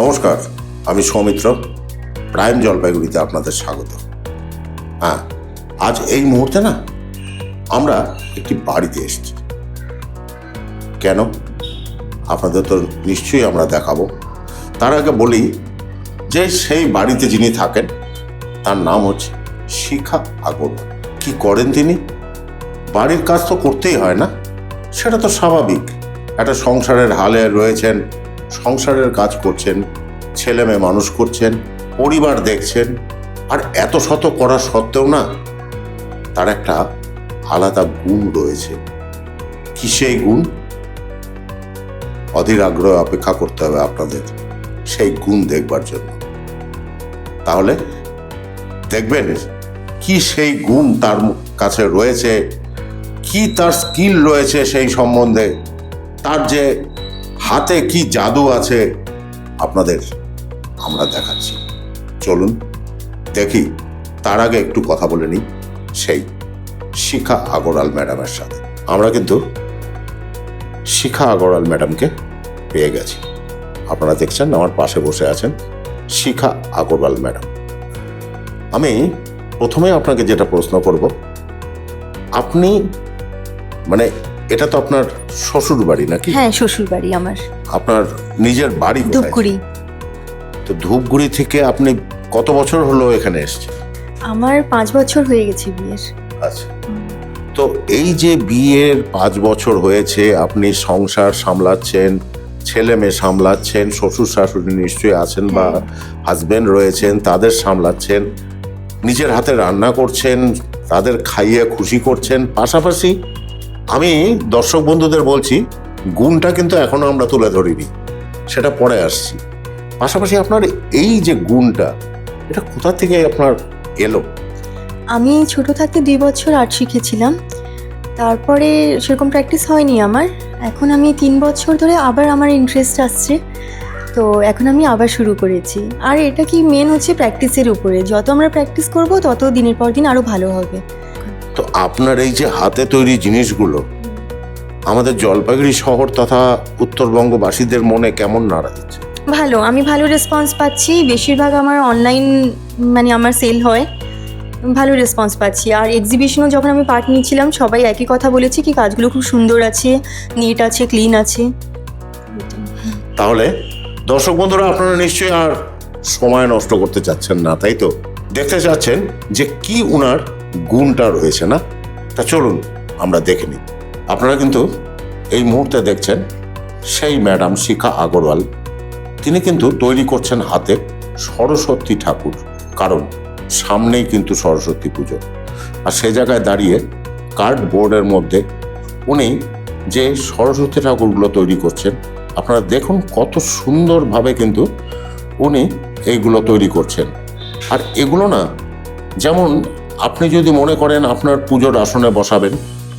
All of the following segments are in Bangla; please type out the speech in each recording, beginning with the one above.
নমস্কার, আমি সৌমিত্র, প্রাইম জলপাইগুড়িতে আপনাদের স্বাগত। হ্যাঁ আজ এই মুহূর্তে না, আমরা একটি বাড়িতে এসেছি। কেন? আপনাদের তো নিশ্চয়ই আমরা দেখাবো। তার আগে বলি যে সেই বাড়িতে যিনি থাকেন, তার নাম হচ্ছে শিখা আগরওয়াল। কি করেন তিনি? বাড়ির কাজ তো করতেই হয় না, সেটা তো স্বাভাবিক। একটা সংসারের হালে রয়েছেন সংসারের কাজ করছেন, ছেলে মেয়ে মানুষ করছেন, পরিবার দেখছেন, আর এত শত করা সত্ত্বেও না তার একটা আলাদা গুণ রয়েছে। কি সেই গুণ? অধীর আগ্রহে অপেক্ষা করতে হবে আপনাদের সেই গুণ দেখবার জন্য। তাহলে দেখবেন কি সেই গুণ তার কাছে রয়েছে, কি তার স্কিল রয়েছে সেই সম্বন্ধে, তার যে হাতে কি জাদু আছে? আপনাদের আমরা দেখাচ্ছি। চলুন, দেখি। তার আগে একটু কথা বলে নিই সেই শিখা আগরওয়াল ম্যাডামের সাথে। আমরা কিন্তু শিখা আগরওয়াল ম্যাডামকে পেয়ে গেছি। আপনারা দেখছেন, আমার পাশে বসে আছেন শিখা আগরওয়াল ম্যাডাম। আমি প্রথমে আপনাকে যেটা প্রশ্ন করব, আপনি মানে এটা তো আপনার শ্বশুর বাড়ি নাকি? হ্যাঁ শ্বশুর বাড়ি আমার। আপনার নিজের বাড়ি কোথায়? ধূপগুড়ি। তো ধূপগুড়ি থেকে আপনি কত বছর হলো এখানে এসেছেন? আমার পাঁচ বছর হয়ে গেছে বিয়ের। আচ্ছা। তো এই যে বিয়ের পাঁচ বছর হয়েছে আপনি সংসার সামলাচ্ছেন ছেলে মেয়ে সামলাচ্ছেন শ্বশুর শাশুড়ি নিশ্চয়ই আছেন বা হাজবেন্ড রয়েছেন তাদের সামলাচ্ছেন নিজের হাতে রান্না করছেন তাদের খাইয়ে খুশি করছেন পাশাপাশি আমি দর্শক বন্ধুদের বলছি, গুণটা কিন্তু এখনও আমরা তুলে ধরিনি, সেটা পরে আসছি। পাশাপাশি আপনার এই যে গুণটা, এটা কোথা থেকে আপনার এলো? আমি ছোট থাকতে দুই বছর আর্ট শিখেছিলাম, তারপরে সেরকম প্র্যাকটিস হয়নি আমার। এখন আমি তিন বছর ধরে আবার আমার ইন্টারেস্ট আসছে, তো এখন আমি আবার শুরু করেছি। আর এটা কি মেন হচ্ছে প্র্যাকটিসের উপরে। যত আমরা প্র্যাকটিস করব, তত দিনের পর দিন আরও ভালো হবে। তো আপনার এই যে হাতে তৈরি জিনিসগুলো আমাদের জলপাইগুড়ি শহর তথা উত্তরবঙ্গবাসীদের মনে কেমন নাড়া দিচ্ছে? ভালো আমি ভালো রেসপন্স পাচ্ছি। বেশিরভাগ আমার অনলাইন মানে আমার সেল হয়। ভালো রেসপন্স পাচ্ছি। আর এক্সিবিশনও যখন আমি পার্ট নিয়েছিলাম সবাই একই কথা বলেছে কি কাজগুলো খুব সুন্দর আছে নিট আছে ক্লিন আছে। তাহলে দর্শক বন্ধুরা আপনারা নিশ্চয়ই আর সময় নষ্ট করতে চাচ্ছেন না তাই তো? দেখতে চাচ্ছেন যে কি উনার গুণটা রয়েছে না? তা চলুন, আমরা দেখে নিই। আপনারা কিন্তু এই মুহূর্তে দেখছেন সেই ম্যাডাম শিখা আগরওয়াল। তিনি কিন্তু তৈরি করছেন হাতে সরস্বতী ঠাকুর। কারণ সামনেই কিন্তু সরস্বতী পুজো। আর সে জায়গায় দাঁড়িয়ে কার্ডবোর্ডের মধ্যে উনি যে সরস্বতী ঠাকুরগুলো তৈরি করছেন, আপনারা দেখুন কত সুন্দরভাবে কিন্তু উনি এইগুলো তৈরি করছেন। আর এগুলো না যেমন আপনি যদি মনে করেন আপনার পুজোর আসনে বসাবেন,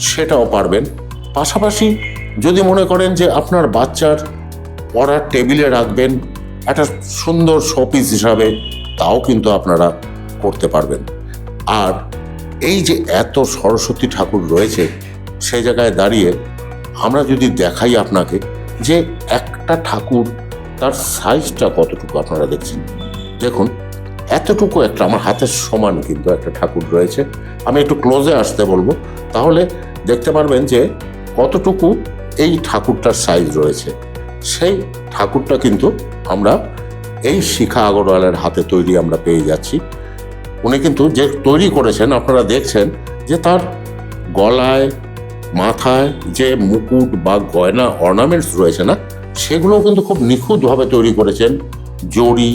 সেটাও পারবেন। পাশাপাশি যদি মনে করেন যে আপনার বাচ্চার পড়ার টেবিলে রাখবেন, একটা সুন্দর শোপিস হিসাবে, তাও কিন্তু আপনারা করতে পারবেন। আর এই যে এত সরস্বতী ঠাকুর রয়েছে, সেই জায়গায় দাঁড়িয়ে আমরা যদি দেখাই আপনাকে যে একটা ঠাকুর তার সাইজটা কতটুকু আপনারা দেখছেন। দেখুন এতটুকু একটা, আমার হাতের সমান কিন্তু একটা ঠাকুর রয়েছে। আমি একটু ক্লোজে আসতে বলব। তাহলে দেখতে পারবেন যে কতটুকু এই ঠাকুরটার সাইজ রয়েছে। সেই ঠাকুরটা কিন্তু আমরা এই শিখা আগরওয়ালের হাতে তৈরি আমরা পেয়ে যাচ্ছি। উনি কিন্তু যে তৈরি করেছেন, আপনারা দেখছেন যে তার গলায়, মাথায় যে মুকুট বা গয়না অর্নামেন্টস রয়েছে না, সেগুলোও কিন্তু খুব নিখুঁতভাবে তৈরি করেছেন। জড়ি,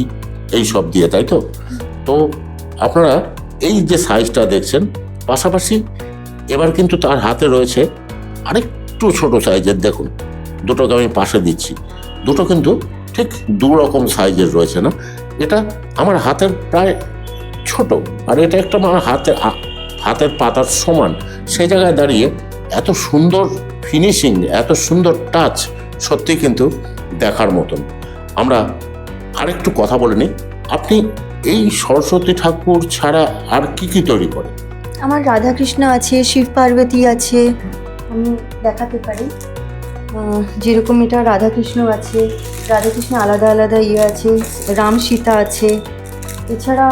এই সব দিয়ে, তাই তো? তো আপনারা এই যে সাইজটা দেখছেন, পাশাপাশি এবার কিন্তু তার হাতে রয়েছে আরেকটু ছোট সাইজের দেখুন, দুটোকে আমি পাশে দিচ্ছি। দুটো কিন্তু ঠিক দু রকম সাইজের রয়েছে না। এটা আমার হাতের প্রায় ছোট, আর এটা একটা আমার হাতের হাতের পাতার সমান। সেই জায়গায় দাঁড়িয়ে এত সুন্দর ফিনিশিং এত সুন্দর টাচ সত্যি কিন্তু দেখার মতন। আমরা আরেকটু কথা বলে নিই। আপনি এই সরস্বতী ঠাকুর ছাড়া আর কি কি তৈরি করেন আমার রাধাকৃষ্ণ আছে শিব পার্বতী আছে আমি দেখাতে পারি। যেরকম এটা রাধাকৃষ্ণ আছে রাধাকৃষ্ণ আলাদা আলাদা ইয়ে আছে রাম সীতা আছে এছাড়া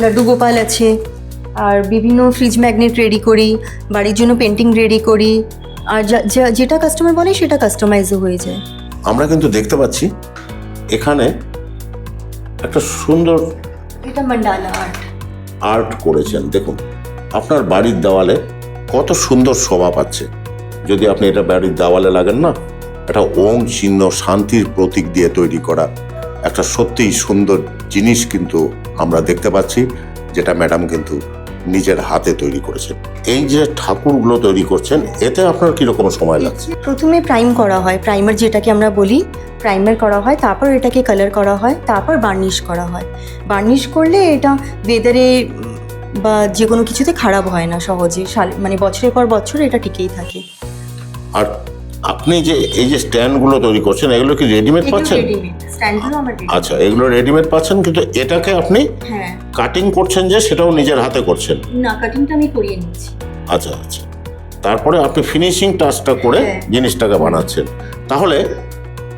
লাড্ডু গোপাল আছে আর বিভিন্ন ফ্রিজ ম্যাগনেট রেডি করি বাড়ির জন্য পেন্টিং রেডি করি আর যেটা কাস্টমার বলে সেটা কাস্টমাইজও হয়ে যায়। আমরা কিন্তু দেখতে পাচ্ছি এখানে একটা সুন্দর এটা মান্ডালা আর্ট আর্ট করেছেন। দেখুন আপনার বাড়ির দেওয়ালে কত সুন্দর শোভা পাচ্ছে। যদি আপনি এটা বাড়ির দেওয়ালে লাগেন না একটা ওং চিহ্ন শান্তির প্রতীক দিয়ে তৈরি করা একটা সত্যিই সুন্দর জিনিস কিন্তু আমরা দেখতে পাচ্ছি যেটা ম্যাডাম কিন্তু নিজের হাতে তৈরি করেছেন। এই যে ঠাকুরগুলো তৈরি করছেন এতে আপনার কীরকম সময় লাগছে? প্রথমে প্রাইম করা হয়। প্রাইমার যেটাকে আমরা বলি প্রাইমার করা হয় তারপর এটাকে কালার করা হয় তারপর বার্নিশ করা হয়। বার্নিশ করলে এটা ওয়েদারে বা যে কোনো কিছুতে খারাপ হয় না সহজে। মানে বছরের পর বছর এটা টিকেই থাকে। আর আপনি যে এই যে স্ট্যান্ডগুলো তৈরি করছেন এগুলো কি রেডিমেড পাচ্ছেন। আচ্ছা এগুলো রেডিমেড পাচ্ছেন কিন্তু এটাকে আপনি হ্যাঁ। কাটিং করছেন যে সেটাও নিজের হাতে করছেন? না কাটিংটা আমি করিয়ে নিচ্ছি। আচ্ছা আচ্ছা। তারপরে আপনি ফিনিশিং টাচটা করে হ্যাঁ। জিনিসটাকে বানাচ্ছেন। তাহলে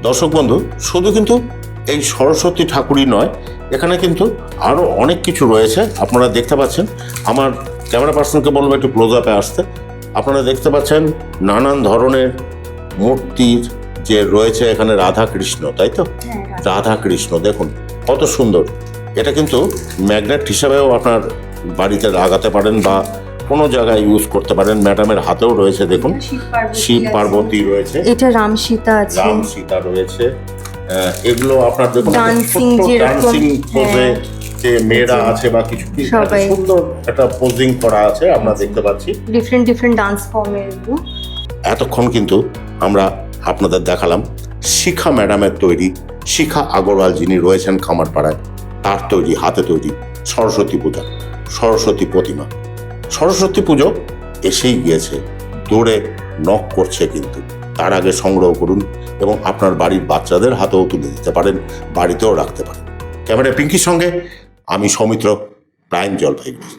দর্শক বন্ধু শুধু কিন্তু এই সরস্বতী ঠাকুরই নয় এখানে কিন্তু আরও অনেক কিছু রয়েছে। আপনারা দেখতে পাচ্ছেন আমার ক্যামেরা পার্সনকে বলব একটু ক্লোজ আপে আসতে। আপনারা দেখতে পাচ্ছেন নানান ধরনের মূর্তির যে রয়েছে এখানে রাধা কৃষ্ণ তাই তো? হ্যাঁ রাধা কৃষ্ণ দেখুন কত সুন্দর। এটা কিন্তু ম্যাগনেট হিসাবেও আপনার বাড়িতে লাগাতে পারেন বা কোনো জায়গায় ইউজ করতে পারেন। ম্যাডামের হাতেও রয়েছে দেখুন। শিব পার্বতী রয়েছে। এটা রাম সীতা আছে। রাম সীতা রয়েছে। এগুলো আপনার দেখুন যেরকম, ডান্সিং পোজে হ্যাঁ। যে মেয়েরা আছে বা কিছু সুন্দর একটা পোজিং করা আছে আমরা দেখতে পাচ্ছি। ডিফারেন্ট ডিফারেন্ট ডান্স ফর্মের এতক্ষণ কিন্তু আমরা আপনাদের দেখালাম শিখা ম্যাডামের তৈরি, শিখা আগরওয়াল যিনি রয়েছেন খামারপাড়ায়, তার তৈরি, হাতে তৈরি সরস্বতী পূজা, সরস্বতী প্রতিমা। সরস্বতী পুজো এসেই গিয়েছে, দৌড়ে নখ করছে কিন্তু। তার আগে সংগ্রহ করুন এবং আপনার বাড়ির বাচ্চাদের হাতেও তুলে দিতে পারেন, বাড়িতেও রাখতে পারেন। ক্যামেরা পিঙ্কির সঙ্গে আমি সৌমিত্র, প্রাইম জলপাইগুড়ি।